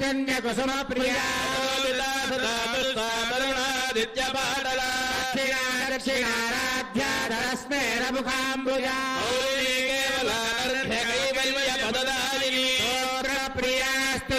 చైతన్య కుసుమ ప్రియా తరుణాదిత్యపాటలా దక్షిణా దక్షిణారాధ్యాధరస్మేర ముఖాంబుజా కైవల్య పదదాయిని ప్రియాస్తు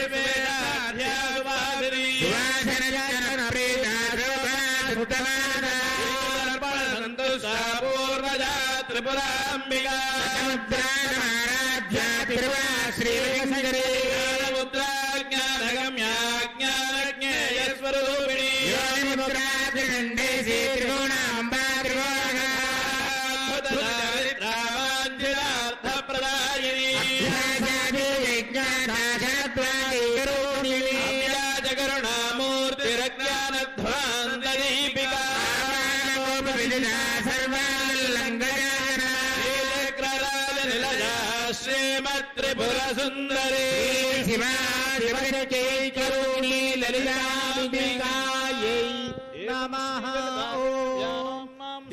ధృతమాన సంతు పూర్వజా త్రిపురాంబికా సముద్రారాధ్య తిరువా శ్రీశంకరి జ్ఞానగమ్యా జ్ఞానజ్ఞేయస్వరూపిణి சுந்தரே. சிவா சிவகே கருணி லலிதாம்பிகாயை நமஹ. ஓ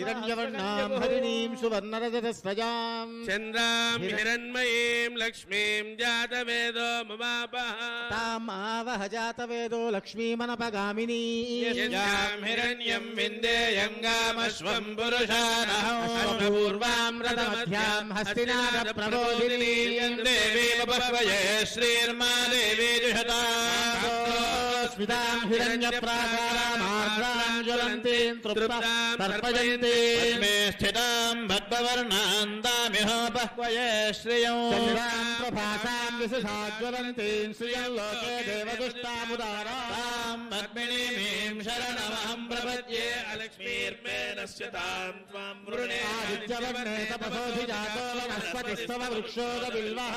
हिरण्यवर्णाम् हरिणीम् सुवर्णरजतस्रजाम् चन्द्राम् हिरण्मयीम् लक्ष्मीम् जातवेदो ममापः। तामावह जातवेदो लक्ष्मीमनपगामिनी। हिरण्यम् विन्देयम् गामश्वम् पुरुषानहोर्वाम् रथमध्याम् हस्तिनाथप्रबोधिनी देवी श्रीर्मा देवी जुषता भगवर्णान्तामिह बह्वये श्रियं। ज्वलन्तीं श्रियम् लोके देवदुष्टामुदाराम् पद्मिणीमीम् शरणमहम् देवदुष्टामुदारां पर्मिणी मे शरणमहं प्रवच्ये लक्ष्मीर्मेतां वनस्पतिस्तव वृक्षोदबिल्वः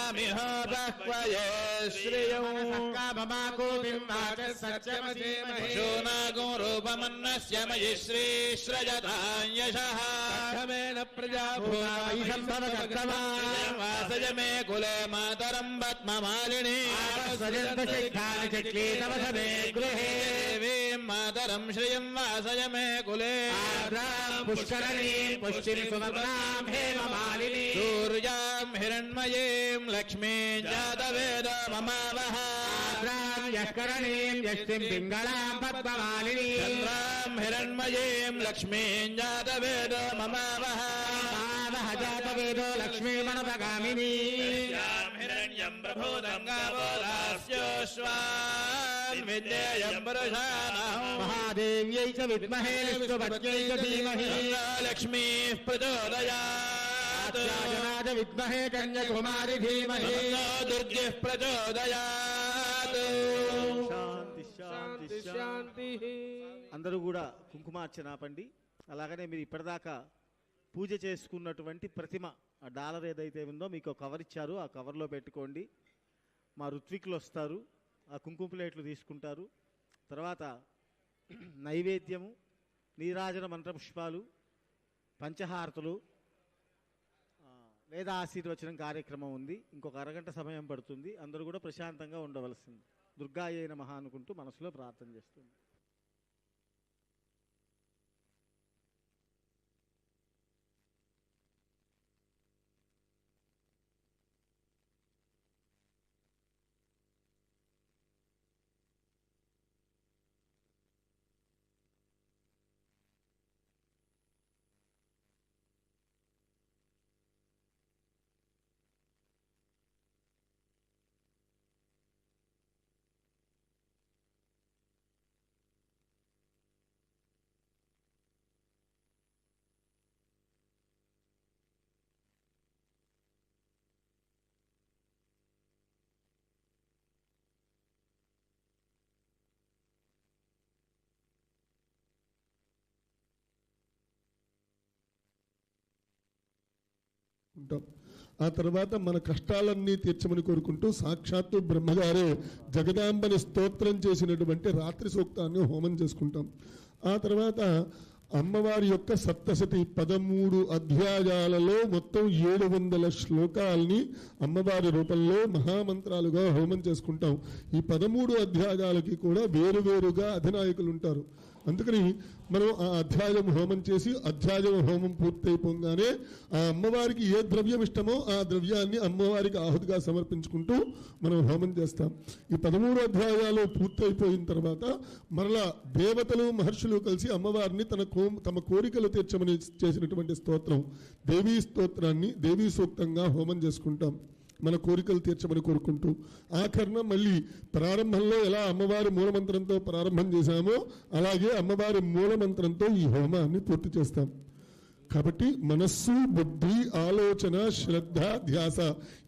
श्रेयोनागोरूपमन्नस्य मयि श्रीश्रयधान्यशः मेन प्रजा वासय मे कुले मातरम् पद्ममालिनी गृहे देवीम् मातरम् श्रियम् वासय मे कुले पुष्करणी पुष्टिम् सूर्या हिरण्मयीं लक्ष्मीम् जातवेद ममावः यः करणीम् यश्चिम् पिङ्गलाम् पद्मवालिनीम् हिरण्मयीम् जातवेद ममावः मावः जातवेदो हिरण्यम् महादेव्यै च विद्महे लक्ष्मीः प्रचोदया కన్యకుమారి ధీమహి దుర్గి ప్రచోదయాత్ శాంతి శాంతి శాంతి అందరూ కూడా కుంకుమార్చన ఆపండి. అలాగనే మీరు ఇప్పటిదాకా పూజ చేసుకున్నటువంటి ప్రతిమ ఆ డాలర్ ఏదైతే ఉందో మీకు కవర్ ఇచ్చారు ఆ కవర్లో పెట్టుకోండి. మా ఋత్వికులు వస్తారు ఆ కుంకుమ ప్లేట్లు తీసుకుంటారు. తర్వాత నైవేద్యము నీరాజన మంత్రపుష్పాలు పంచహారతులు వేద ఆశీర్వచనం కార్యక్రమం ఉంది. ఇంకొక అరగంట సమయం పడుతుంది. అందరూ కూడా ప్రశాంతంగా ఉండవలసింది. దుర్గాయే మహా అనుకుంటూ మనసులో ప్రార్థన చేస్తుంది. కోరుకుంటాం. ఆ తర్వాత మన కష్టాలన్నీ తీర్చమని కోరుకుంటూ సాక్షాత్తు బ్రహ్మగారే జగదాంబని స్తోత్రం చేసినటువంటి రాత్రి సూక్తాన్ని హోమం చేసుకుంటాం. ఆ తర్వాత అమ్మవారి యొక్క సప్తశతి పదమూడు అధ్యాయాలలో మొత్తం ఏడు వందల శ్లోకాల్ని అమ్మవారి రూపంలో మహామంత్రాలుగా హోమం చేసుకుంటాం. ఈ పదమూడు అధ్యాయాలకి కూడా వేరువేరుగా అధినాయకులు ఉంటారు అందుకని మనం ఆ అధ్యాయం హోమం చేసి అధ్యాయం హోమం పూర్తయిపోగానే ఆ అమ్మవారికి ఏ ద్రవ్యం ఇష్టమో ఆ ద్రవ్యాన్ని అమ్మవారికి ఆహుతిగా సమర్పించుకుంటూ మనం హోమం చేస్తాం. ఈ పదమూడు అధ్యాయాలు పూర్తయిపోయిన తర్వాత మరలా దేవతలు మహర్షులు కలిసి అమ్మవారిని తన కో తమ కోరికలు తీర్చమని చేసినటువంటి స్తోత్రం దేవీ స్తోత్రాన్ని దేవీ సూక్తంగా హోమం చేసుకుంటాం. మన కోరికలు తీర్చమని కోరుకుంటూ ఆఖరణ మళ్ళీ ప్రారంభంలో ఎలా అమ్మవారి మూలమంత్రంతో ప్రారంభం చేశామో అలాగే అమ్మవారి మూలమంత్రంతో ఈ హోమాన్ని పూర్తి చేస్తాం. కాబట్టి మనస్సు బుద్ధి ఆలోచన శ్రద్ధ ధ్యాస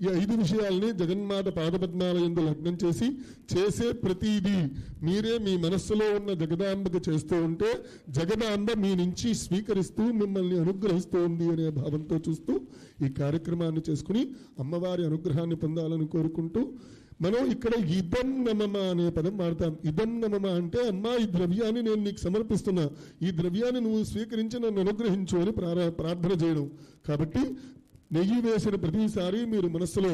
ఈ ఐదు విషయాల్ని జగన్మాత పాదపద్మాలయందు లగ్నం చేసి చేసే ప్రతిదీ మీరే మీ మనస్సులో ఉన్న జగదాంబకు చేస్తూ ఉంటే జగదాంబ మీ నుంచి స్వీకరిస్తూ మిమ్మల్ని అనుగ్రహిస్తూ ఉంది అనే భావంతో చూస్తూ ఈ కార్యక్రమాన్ని చేసుకుని అమ్మవారి అనుగ్రహాన్ని పొందాలని కోరుకుంటూ మనం ఇక్కడ ఇదం నమమ అనే పదం వాడతాం. ఇదం నమమ అంటే అమ్మా ఈ ద్రవ్యాన్ని నేను నీకు సమర్పిస్తున్నా. ఈ ద్రవ్యాన్ని నువ్వు స్వీకరించి నన్ను అనుగ్రహించు అని ప్రార్థన చేయడం. కాబట్టి నెయ్యి వేసిన ప్రతిసారి మీరు మనస్సులో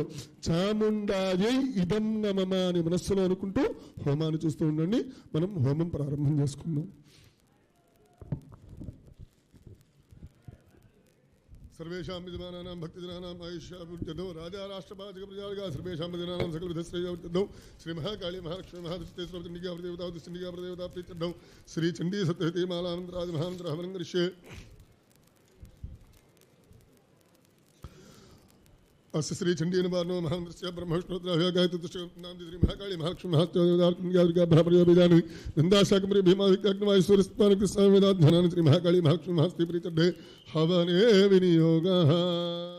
చాముండాయై ఇదం నమమ అని మనస్సులో అనుకుంటూ హోమాన్ని చూస్తూ ఉండండి. మనం హోమం ప్రారంభం చేసుకుందాం. सर्वेषां विद्यमानानां भक्तजना आयुष्याभिवृद्ध्यतो राजा राष्ट्रपाचकप्रजार्गा सर्वेषां विद्यमानां सकलविधश्रेयावृद्धौ श्रीमहाकाली महालक्ष्मी महादृष्टेश्वरचण्डिका प्रदेवता दृष्टिका प्रदेवता प्रीत्यर्थौ श्रीचण्डी अस्य श्री चण्डीनवार्णो महान्द्रस्य ब्रह्मविष्णोत्राभ्यागायतुश्री महाकाळी महालक्ष्मी महात्यागाभ्यापर्यभिधानि नन्दाशाकमरि भीमाभिकाग्नवायु सूर्यस्पानकृष्णावेदाध्यानानि श्री महाकाळी महालक्ष्मी महास्ति प्रीतड्ढे हवने विनियोगः।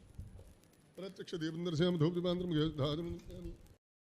प्रत्यक्ष देवेंद्र सिंह से हम धूप दीपांतरम